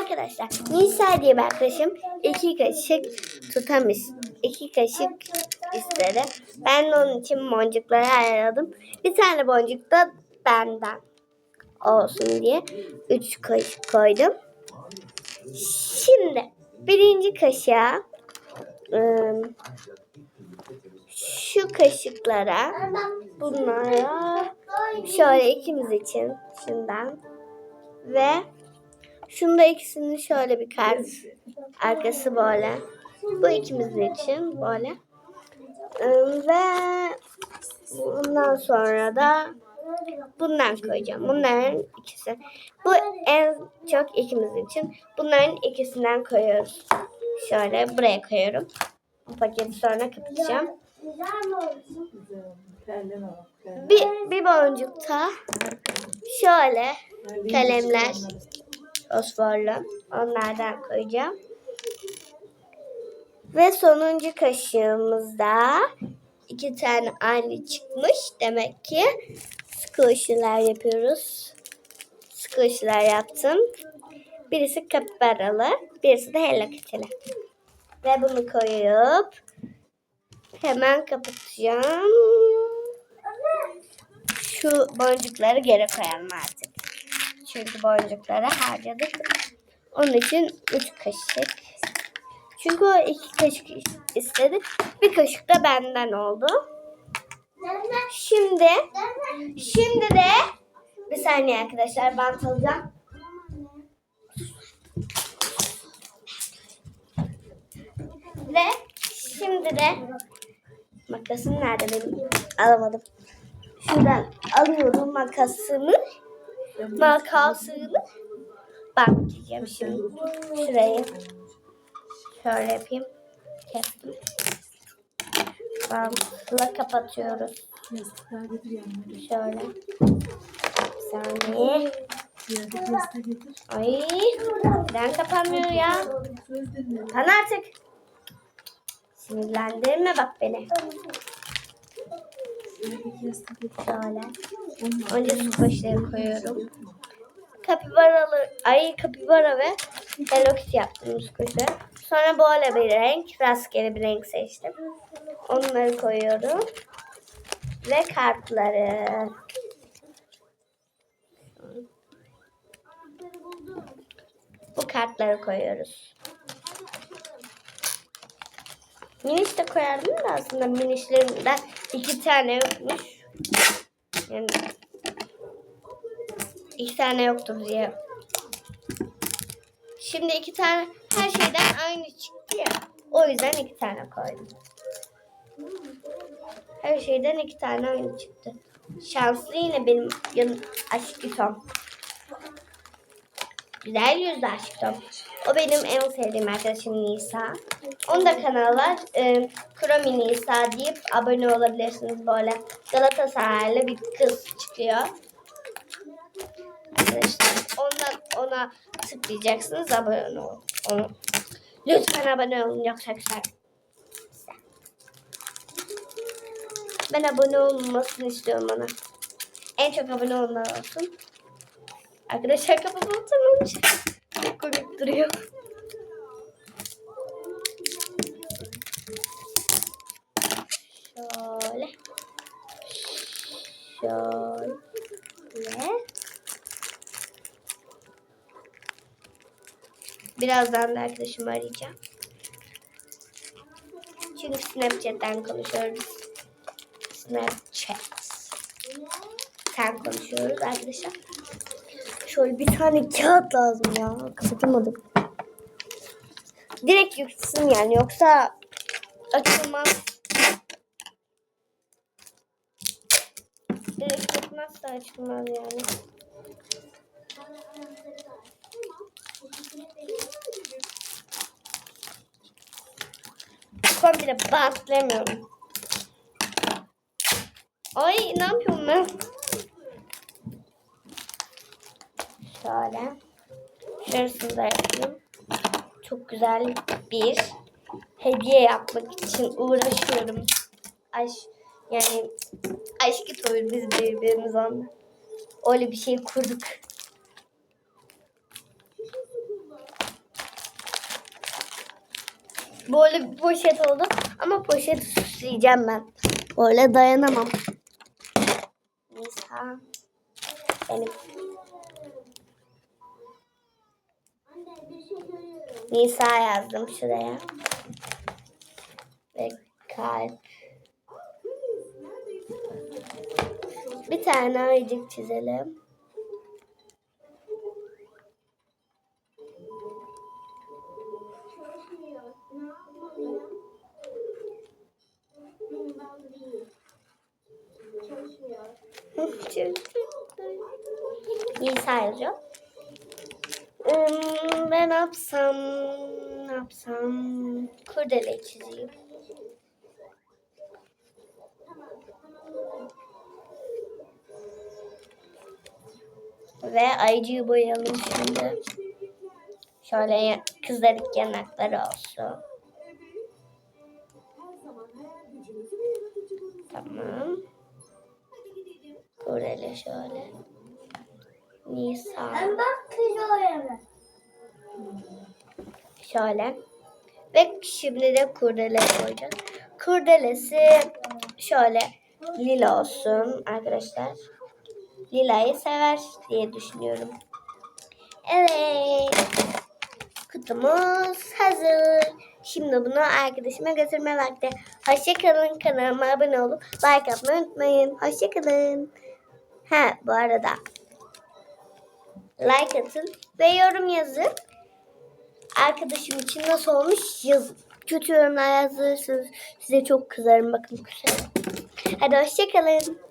Arkadaşlar Nisa diye bir arkadaşım iki kaşık tutamış. iki kaşık istedi. Ben de onun için boncukları ayarladım. Bir tane boncuk da benden olsun diye üç kaşık koydum. Şimdi birinci kaşığa ıı, şu kaşıklara bunlara şöyle ikimiz için şundan ve şunda ikisini şöyle bir kart arkası böyle bu ikimiz için böyle ve bundan sonra da bundan koyacağım. Bunların ikisi. Bu en çok ikimiz için. Bunların ikisinden koyuyoruz. Şöyle buraya koyuyorum. Bu paketi sonra kapatacağım. Bir, bir boncukta şöyle kalemler fosforlu onlardan koyacağım. Ve sonuncu kaşığımızda iki tane aynı çıkmış. Demek ki squishy'ler yapıyoruz. Squishy'ler yaptım. Birisi kapibaralı, birisi de Hello Kitty'li. Ve bunu koyup hemen kapatacağım. Şu boncukları geri koyalım artık. Çünkü boncukları harcadık. Onun için 3 kaşık. Çünkü o 2 kaşık istedi. Bir kaşık da benden oldu. Şimdi şimdi de bir saniye arkadaşlar bant alacağım. Ve şimdi de makasım nerede benim? Alamadım. Şuradan alıyorum makasımı. Makasını. Bak diyeceğim şimdi. Şurayı. Şöyle yapayım. Kestim. Bantla kapatıyoruz. Şöyle. Bir saniye. Ay. Neden kapanmıyor ya? Kapan artık. Sinirlendirme bak beni. Şöyle. Önce su kaşığı koyuyorum. Kapibaralı, ay kapibara ve Hello Kitty yaptım kaşığı. Sonra böyle bir renk, rastgele bir renk seçtim. Onları koyuyorum. Ve kartları. Bu kartları koyuyoruz. Miniş de koyardım da aslında minişlerimden iki tane yokmuş. Yani iki tane yoktur diye. Şimdi iki tane her şeyden aynı çıktı ya. O yüzden iki tane koydum. Her şeyden iki tane aynı çıktı. Şanslı yine benim yanım aşkı Tom. Güzel yüzlü aşk Tom. O benim en sevdiğim arkadaşım Nisa. Onun da kanalı var. Ee, Kromi Nisa deyip abone olabilirsiniz böyle. Galatasaraylı bir kız çıkıyor. Arkadaşlar ondan ona tıklayacaksınız abone olun. Onu. Lütfen abone olun yoksa. Ben abone olmasını istiyorum bana. En çok abone olanlar olsun. Arkadaşlar kafamı atamamış. Çok komik duruyor. Şöyle. Şöyle. Birazdan da arkadaşımı arayacağım. Çünkü Snapchat'ten konuşuyoruz. Snapchat. Sen konuşuyoruz arkadaşlar. Şöyle bir tane kağıt lazım ya. Kapatamadım. Direkt yükselsin yani yoksa açılmaz. Direkt yükmezse açılmaz yani. Komple bantlayamıyorum. Ay ne yapıyorum ben? şöyle. Şurasını da yapayım. Çok güzel bir hediye yapmak için uğraşıyorum. Aş yani aşkı toyur biz birbirimiz anla. Öyle bir şey kurduk. Böyle bir poşet oldu ama poşeti süsleyeceğim ben. Böyle dayanamam. Nisan benim Nisa yazdım şuraya. Ve kalp. Bir tane ayıcık çizelim. Nisa yazıyor. Hmm, ben ne yapsam, ne yapsam, kurdele çizeyim. Ve ayıcıyı boyayalım şimdi. Şöyle kızarık yanakları olsun. Tamam. Kurdele şöyle. Nisa. bak kız Şöyle. Ve şimdi de kurdele koyacağız. Kurdelesi şöyle lila olsun arkadaşlar. Lilayı sever diye düşünüyorum. Evet. Kutumuz hazır. Şimdi bunu arkadaşıma götürme vakti. Hoşçakalın. Kanalıma abone olup like atmayı unutmayın. Hoşçakalın. Ha bu arada like atın ve yorum yazın arkadaşım için nasıl olmuş yazın. Kötü yorumlar yazırsanız size çok kızarım bakın kusarım. Hadi hoşçakalın.